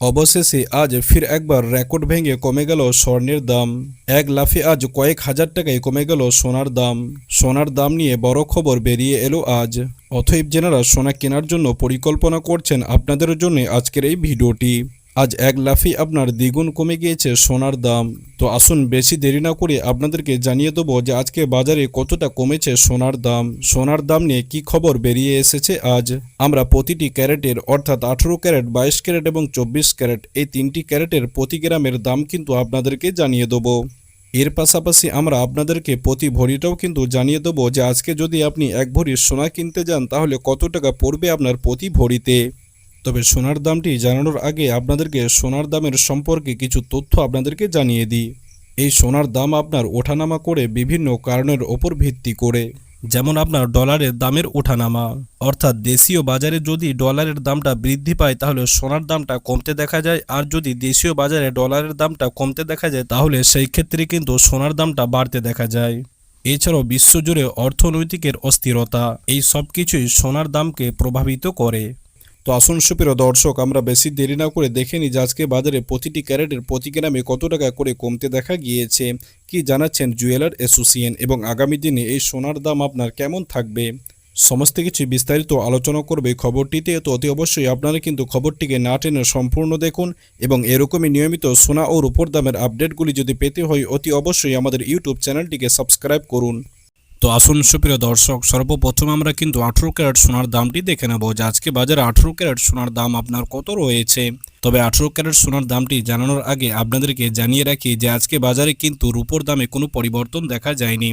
অবশেষে আজ ফির একবার রেকর্ড ভেঙে কমে গেল স্বর্ণের দাম। এক লাফে আজ কয়েক হাজার টাকায় কমে গেল সোনার দাম। সোনার দাম নিয়ে বড় খবর বেরিয়ে এলো আজ। অথৈব জেনারা সোনা কেনার জন্য পরিকল্পনা করছেন আপনাদের জন্য আজকের এই ভিডিওটি। আজ এক লাফি আপনার দ্বিগুণ কমে গিয়েছে সোনার দাম। তো আসুন বেশি দেরি না করে আপনাদেরকে জানিয়ে দেবো যে আজকে বাজারে কতটা কমেছে সোনার দাম। সোনার দাম নিয়ে কি খবর বেরিয়ে এসেছে আজ? আমরা প্রতিটি ক্যারেটের, অর্থাৎ আঠেরো ক্যারেট, বাইশ ক্যারেট এবং চব্বিশ ক্যারেট, এই তিনটি ক্যারেটের প্রতি গ্রামের দাম কিন্তু আপনাদেরকে জানিয়ে দেবো। এর পাশাপাশি আমরা আপনাদেরকে প্রতি ভরিটাও কিন্তু জানিয়ে দেবো যে আজকে যদি আপনি এক ভরি সোনা কিনতে যান, তাহলে কত টাকা পড়বে আপনার প্রতি ভরিতে? তবে সোনার দামটি জানানোর আগে আপনাদেরকে সোনার দামের সম্পর্কে কিছু তথ্য আপনাদেরকে জানিয়ে দিই। এই সোনার দাম আপনার ওঠানামা করে বিভিন্ন কারণের ওপর ভিত্তি করে। যেমন আপনার ডলারের দামের ওঠানামা, অর্থাৎ দেশীয় বাজারে যদি ডলারের দামটা বৃদ্ধি পায় তাহলে সোনার দামটা কমতে দেখা যায়, আর যদি দেশীয় বাজারে ডলারের দামটা কমতে দেখা যায় তাহলে সেই ক্ষেত্রে কিন্তু সোনার দামটা বাড়তে দেখা যায়। এছাড়াও বিশ্বজুড়ে অর্থনৈতিকের অস্থিরতা, এই সব কিছুই সোনার দামকে প্রভাবিত করে। তো আসুন সুপ্রিয় দর্শক, আমরা বেশি দেরি না করে দেখে নিই যে আজকে বাজারে প্রতিটি ক্যারেটের প্রতি গ্রামে কত টাকা করে কমতে দেখা গিয়েছে। কি জানাচ্ছেন জুয়েলার অ্যাসোসিয়েশন এবং আগামী দিনে এই সোনার দাম আপনার কেমন থাকবে? সমস্ত কিছু বিস্তারিত আলোচনা করবে খবরটিতে, তো অতি অবশ্যই আপনারা কিন্তু খবরটিকে না টেনে সম্পূর্ণ দেখুন এবং এরকমই নিয়মিত সোনা ও রূপোর দামের আপডেটগুলি যদি পেতে হয়, অতি অবশ্যই আমাদের ইউটিউব চ্যানেলটিকে সাবস্ক্রাইব করুন। তো আসুন সুপ্রিয় দর্শক, সর্বপ্রথম আমরা কিন্তু আঠেরো ক্যারেট সোনার দামটি দেখে নেব। যে আজকে বাজারে আঠেরো ক্যারেট সোনার দাম আপনার কত রয়েছে? তবে আঠেরো ক্যারেট সোনার দামটি জানানোর আগে আপনাদেরকে জানিয়ে রাখি যে আজকে বাজারে কিন্তু রূপোর দামে কোনো পরিবর্তন দেখা যায়নি।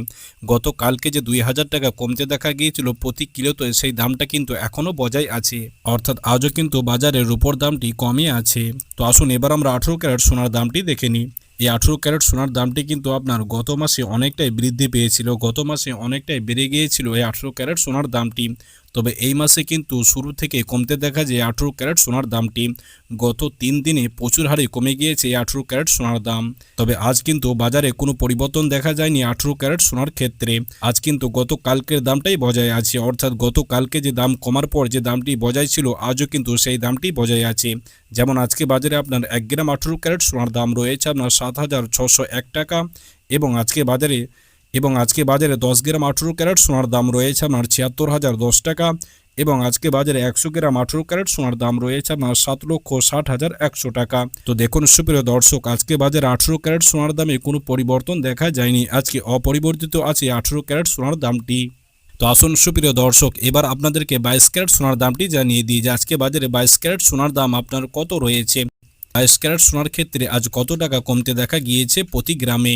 গতকালকে যে দুই হাজার টাকা কমতে দেখা গিয়েছিল প্রতি কিলোতে সেই দামটা কিন্তু এখনও বজায় আছে। অর্থাৎ আজও কিন্তু বাজারে রূপোর দামটি কমই আছে। তো আসুন এবার আমরা আঠেরো ক্যারেট সোনার দামটি দেখে নিই। এই আঠেরো ক্যারেট সোনার দামটি কিন্তু আপনার গত মাসে অনেকটাই বৃদ্ধি পেয়েছিল, গত মাসে অনেকটাই বেড়ে গিয়েছিল এই আঠেরো ক্যারেট সোনার দামটি। তবে এই মাসে কিন্তু শুরু থেকে কমতে দেখা যায় আঠেরো ক্যারেট সোনার দামটি। গত তিন দিনে প্রচুর হারে কমে গিয়েছে আঠেরো ক্যারেট সোনার দাম। তবে আজ কিন্তু বাজারে কোনো পরিবর্তন দেখা যায়নি আঠেরো ক্যারেট সোনার ক্ষেত্রে। আজ কিন্তু গত কালকের দামটাই বজায় আছে। অর্থাৎ গত কালকে যে দাম কমার পর যে দামটি বজায় ছিল, আজও কিন্তু সেই দামটি বজায় আছে। যেমন আজকে বাজারে আপনার এক গ্রাম আঠেরো ক্যারেট সোনার দাম রয়েছে আপনার সাত হাজার ছশো এক টাকা এবং আজকে বাজারে এবং আজকে বাজারে দশ গ্রাম আঠেরো ক্যারেট সোনার দাম রয়েছে আপনার ছিয়াত্তর হাজার দশ টাকা এবং আজকে বাজারে একশো গ্রাম আঠেরো ক্যারেট সোনার দাম রয়েছে আপনার সাত লক্ষ ষাট হাজার একশো টাকা। তো দেখুন সুপ্রিয় দর্শক, আজকে বাজারে আঠেরো ক্যারেট সোনার দামে কোনো পরিবর্তন দেখা যায়নি। আজকে অপরিবর্তিত আছে আঠেরো ক্যারেট সোনার দামটি। তো আসুন সুপ্রিয় দর্শক, এবার আপনাদেরকে বাইশ ক্যারেট সোনার দামটি জানিয়ে দিই যে আজকে বাজারে বাইশ ক্যারেট সোনার দাম আপনার কত রয়েছে। বাইশ ক্যারেট সোনার ক্ষেত্রে আজ কত টাকা কমতে দেখা গিয়েছে প্রতি গ্রামে?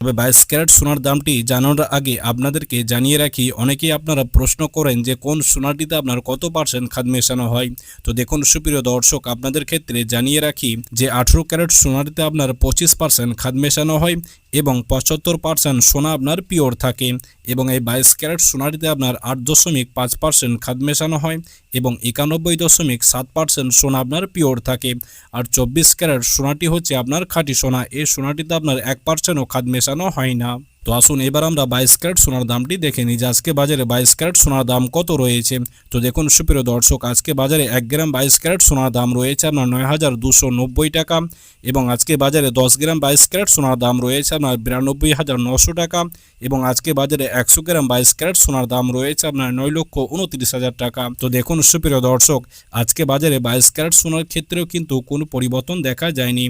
তবে বাইশ ক্যারেট সোনার দামটি জানানোর আগে আপনাদেরকে জানিয়ে রাখি, অনেকেই আপনারা প্রশ্ন করেন যে কোন সোনাটিতে আপনার কত পার্সেন্ট খাদ মেশানো হয়। তো দেখুন, সুপ্রিয় দর্শক, আপনাদের ক্ষেত্রে জানিয়ে রাখি যে আঠেরো ক্যারেট সোনাটিতে আপনার পঁচিশ পার্সেন্ট খাদ মেশানো হয় এবং পঁচাত্তর পার্সেন্ট সোনা আপনার পিওর থাকে এবং এই বাইশ ক্যারেট সোনাটিতে আপনার আট দশমিক পাঁচ পার্সেন্ট খাদ মেশানো হয় এবং একানব্বই দশমিক সাত পার্সেন্ট সোনা আপনার পিওর থাকে। আর চব্বিশ ক্যারেট সোনাটি হচ্ছে আপনার খাঁটি সোনা, এই সোনাটিতে আপনার এক পার্সেন্টও খাদ মেশানো হয় না। তো আসুন, এবার আমরা বাইশ ক্যারেট সোনার দামটি দেখে নিই। যে আজকে বাজারে বাইশ ক্যারেট সোনার দাম কত রয়েছে, তো দেখুন, সুপ্রিয় দর্শক, আজকে বাজারে এক গ্রাম বাইশ ক্যারেট সোনার দাম রয়েছে আপনার নয় হাজার দুশো নব্বই টাকা এবং আজকে বাজারে দশ গ্রাম বাইশ ক্যারেট সোনার দাম রয়েছে আপনার বিরানব্বই হাজার নশো টাকা এবং আজকে বাজারে একশো গ্রাম বাইশ ক্যারেট সোনার দাম রয়েছে আপনার নয় লক্ষ উনত্রিশ হাজার টাকা। তো দেখুন, সুপ্রিয় দর্শক, আজকে বাজারে বাইশ ক্যারেট সোনার ক্ষেত্রেও কিন্তু কোনো পরিবর্তন দেখা যায়নি।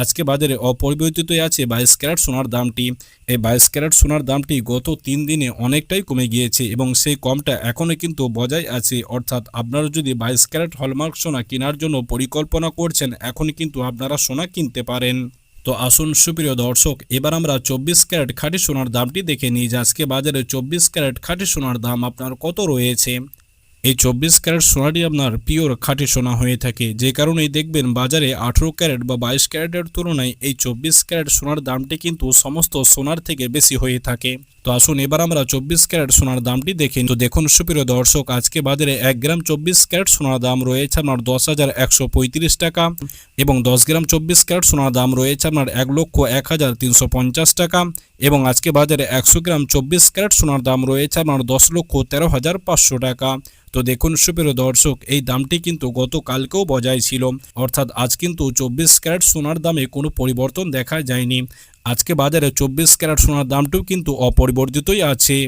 আজকে বাজারে অপরিবর্তিতই আছে বাইশ ক্যারেট সোনার দামটি। এই বাইশ ক্যারেট সোনার দামটি গত তিন দিনে অনেকটাই কমে গিয়েছে এবং সেই কমটা এখনও কিন্তু বজায় আছে। অর্থাৎ আপনারা যদি বাইশ ক্যারেট হলমার্ক সোনা কেনার জন্য পরিকল্পনা করছেন, এখন কিন্তু আপনারা সোনা কিনতে পারেন। তো আসুন সুপ্রিয় দর্শক, এবার আমরা চব্বিশ ক্যারেট খাঁটি সোনার দামটি দেখে নিই যে আজকে বাজারে চব্বিশ ক্যারেট খাঁটি সোনার দাম আপনার কত রয়েছে? এই চব্বিশ ক্যারেট সোনাটি আপনার পিওর খাঁটি সোনা হয়ে থাকে। যে কারণেই দেখবেন বাজারে আঠেরো ক্যারেট বা বাইশ ক্যারেটের তুলনায় এই চব্বিশ ক্যারেট সোনার দামটি কিন্তু সমস্ত সোনার থেকে বেশি হয়ে থাকে। তো আসুন এবার আমরা চব্বিশ ক্যারেট সোনার দামটি দেখি তো দেখুন, সুপ্রিয় দর্শক, আজকে বাজারে এক গ্রাম চব্বিশ ক্যারেট সোনার দাম রয়েছে আপনার দশ হাজার একশো পঁয়ত্রিশ টাকা এবং দশ গ্রাম চব্বিশ ক্যারেট সোনার দাম রয়েছে আপনার এক লক্ষ এক হাজার তিনশো পঞ্চাশ টাকা এবং আজকে বাজারে একশো গ্রাম চব্বিশ ক্যারেট সোনার দাম রয়েছে আপনার দশ লক্ষ তেরো হাজার পাঁচশো টাকা। তো দেখুন সুপ্রিয় দর্শক, এই দামটি কিন্তু গতকালকেও বজায় ছিল। অর্থাৎ আজ কিন্তু চব্বিশ ক্যারেট সোনার দামে কোনো পরিবর্তন দেখা যায়নি। আজকে বাজারে চব্বিশ ক্যারেট সোনার দামটিও কিন্তু অপরিবর্তিতই আছে।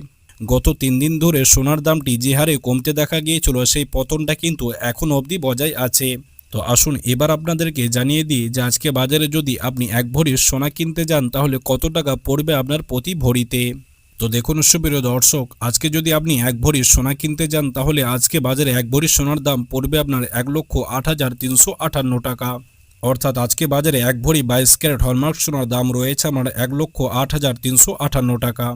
গত তিন দিন ধরে সোনার দামটি যে হারে কমতে দেখা গিয়েছিল, সেই পতনটা কিন্তু এখন অবধি বজায় আছে। তো আসুন এবার আপনাদেরকে জানিয়ে দিই যে আজকে বাজারে যদি আপনি এক ভরি সোনা কিনতে যান, তাহলে কত টাকা পড়বে আপনার প্রতি ভরিতে? তো দেখুন সুপ্রিয় দর্শক, আজকে যদি আপনি এক ভরি সোনা কিনতে যান, তাহলে আজকে বাজারে এক ভরি সোনার দাম পড়বে আপনার এক লক্ষ আট হাজার তিনশো আটান্ন টাকা। অর্থাৎ আজকে বাজারে এক ভরি বাইশ ক্যারেট হলমার্ক সোনার দাম রয়েছে আমার এক লক্ষ আট হাজার তিনশো আটান্ন টাকা।